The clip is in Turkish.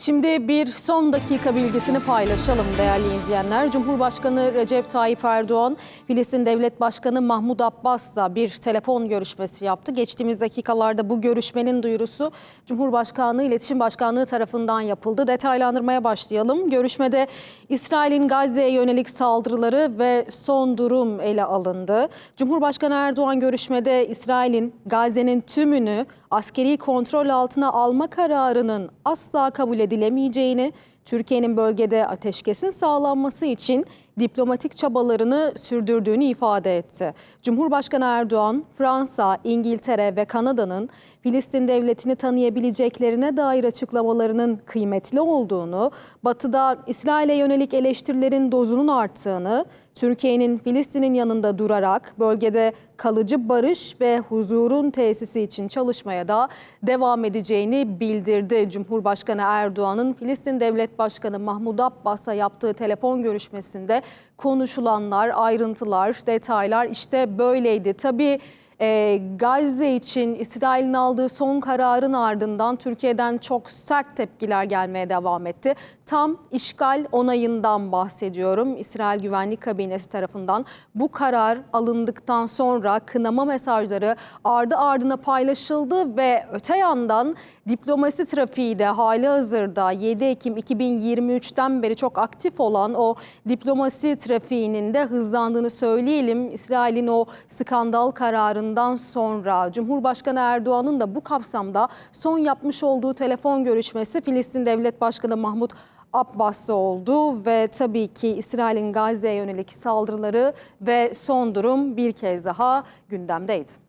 Şimdi bir son dakika bilgisini paylaşalım değerli izleyenler. Cumhurbaşkanı Recep Tayyip Erdoğan, Filistin Devlet Başkanı Mahmut Abbas'la bir telefon görüşmesi yaptı. Geçtiğimiz dakikalarda bu görüşmenin duyurusu Cumhurbaşkanlığı İletişim Başkanlığı tarafından yapıldı. Detaylandırmaya başlayalım. Görüşmede İsrail'in Gazze'ye yönelik saldırıları ve son durum ele alındı. Cumhurbaşkanı Erdoğan görüşmede İsrail'in Gazze'nin tümünü askeri kontrol altına alma kararının asla kabul edilemeyeceğini, Türkiye'nin bölgede ateşkesin sağlanması için diplomatik çabalarını sürdürdüğünü ifade etti. Cumhurbaşkanı Erdoğan, Fransa, İngiltere ve Kanada'nın Filistin devletini tanıyabileceklerine dair açıklamalarının kıymetli olduğunu, Batı'da İsrail'e yönelik eleştirilerin dozunun arttığını, Türkiye'nin Filistin'in yanında durarak bölgede kalıcı barış ve huzurun tesisi için çalışmaya da devam edeceğini bildirdi. Cumhurbaşkanı Erdoğan'ın Filistin Devlet Başkanı Mahmud Abbas'a yaptığı telefon görüşmesinde konuşulanlar, ayrıntılar, detaylar işte böyleydi. Tabii e, Gazze için İsrail'in aldığı son kararın ardından Türkiye'den çok sert tepkiler gelmeye devam etti. Tam işgal onayından bahsediyorum. İsrail Güvenlik Kabinesi tarafından bu karar alındıktan sonra kınama mesajları ardı ardına paylaşıldı ve öte yandan diplomasi trafiği de hali hazırda 7 Ekim 2023'ten beri çok aktif olan o diplomasi trafiğinin de hızlandığını söyleyelim. İsrail'in o skandal kararından sonra Cumhurbaşkanı Erdoğan'ın da bu kapsamda son yapmış olduğu telefon görüşmesi Filistin Devlet Başkanı Mahmut Abbas'la oldu ve tabii ki İsrail'in Gazze'ye yönelik saldırıları ve son durum bir kez daha gündemdeydi.